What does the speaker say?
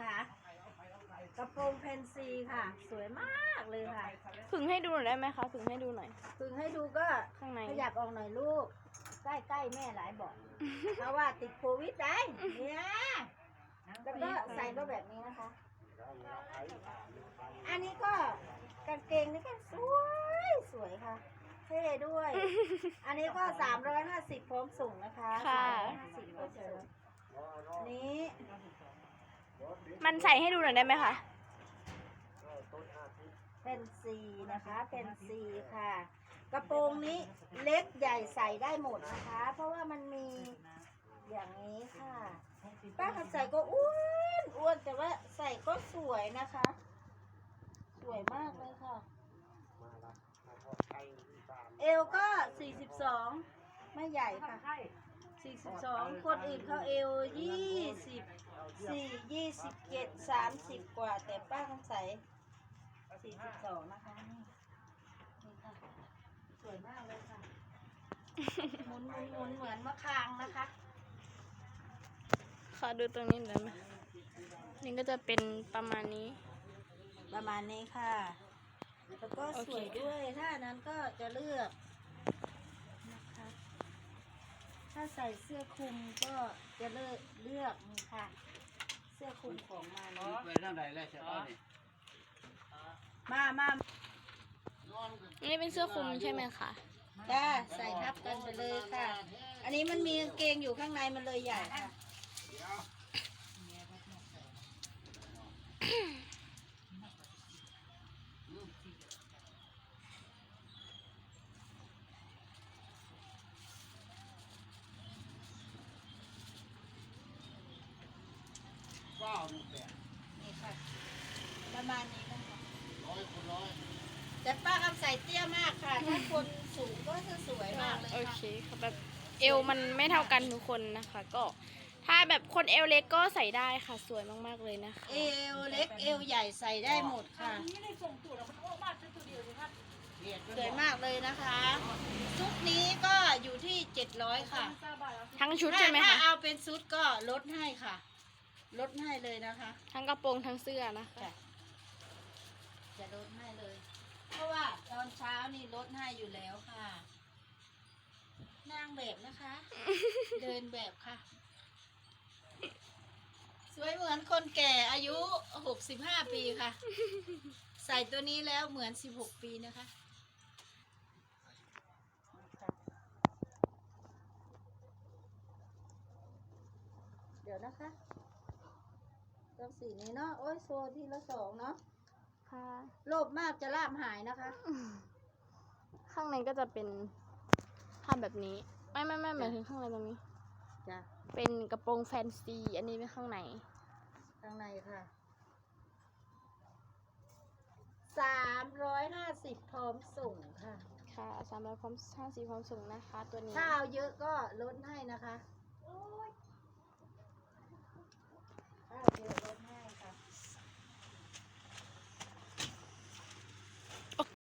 คะ กระโปรงเพนซีค่ะ สวยมากเลยค่ะพึงให้ดูหน่อยได้ไหมคะพึงให้ดูหน่อยพึงให้ดูก็ข้างใน ขยับออกหน่อยลูก ใกล้ใกล้แม่หลายบอก เพราะว่าติดโควิดไงเนี่ยแล้วก็ใส่ก็แบบนี้นะคะ อันนี้ก็กางเกงนี่ก็สวยสวยค่ะ เท่ด้วย อันนี้ก็สามร้อยห้าสิบพร้อมส่งนะคะค่ะ 350 มันใส่ให้ดูหน่อยได้ไหมคะ เป็นซีนะคะ เป็นซีค่ะ กระโปรงนี้เล็กใหญ่ใส่ได้หมดนะคะ เพราะว่ามันมีอย่างนี้ค่ะ ป้าคำใส่ก็อ้วนอ้วนแต่ว่าใส่ก็สวยนะคะ สวยมากเลยค่ะ เอวก็42ไม่ใหญ่ค่ะ 42คนอื่นเขาเอว24 27 30กว่า แต่ป้าคำใส42นะคะนี่นี่ค่ะสวยมากเลยค่ะหมุนหมุนหมุนเหมือนมะคางนะคะขอดูตรงนี้หน่อยไหมนี่ก็จะเป็นประมาณนี้ ประมาณนี้ค่ะ แล้วก็โอสเควยด้วย ถ้านั้นก็จะเลือกนะคะ ถ้าใส่เสื้อคลุมก็จะเลือกเลือกนี่ค่ะ เสื้อคลุมของมัน ไปทางใดแล้วใช่ป่ะนี่มามาอันนี้เป็นเสื้อคลุมใช่ไหมคะ จ้าใส่ทับกันไปเลยค่ะ อันนี้มันมีกางเกงอยู่ข้างในมันเลยใหญ่ค่ะ ว้าวนี่แปดนี่ค่ะ ประมาณนี้นะคะร้อยคนร้อยแต่ป้าคำใส่เตี้ยมากค่ะ ถ้าคนสูงก็จะสวยมากเลยโอค่ะเคค่ะแบบเอวมันไม่เท่ากันทุกคนนะคะ ก็ถ้าแบบคนเอวเล็กก็ใส่ได้ค่ะสวยมากๆเลยนะคะเอวเล็กเอวใหญ่ใส่ได้หมดค่ะสวยมากเลยนะคะชุดนี้ก็อยู่ที่เจ็ดร้อยค่ะ ทั้งชุดถ้าใช่ไหมถ้าคะ เอาเป็นชุดก็ลดให้ค่ะ ลดให้เลยนะคะทั้งกระโปรงทั้งเสื้อนะคะจะจะลดให้เลย เพราะว่าตอนเช้านี่ลดให้อยู่แล้วค่ะนางแบบนะคะ เดินแบบค่ะ สวยเหมือนคนแก่อายุหกสิบห้าปีค่ะ ใส่ตัวนี้แล้วเหมือนสิบหกปีนะคะเดี๋ยวนะคะ ต้องสีนี้เนาะโอ้ยโซทีละสองเนาะค่ะ โลภมากจะลาบหายนะคะ ข้างในก็จะเป็นภาพแบบนี้ ไม่ไม่ไม่หมายถึงข้างในตรงนี้ จ้ะเป็นกระโปรงแฟนซี อันนี้เป็นข้างใน ข้างในค่ะสามร้อยห้าสิบพร้อมส่งค่ะ ค่ะสามร้อยพร้อมห้าสิบพร้อมส่งนะคะ ตัวนี้ ถ้าเอาเยอะก็ลดให้นะคะถ้าเอาเยอะ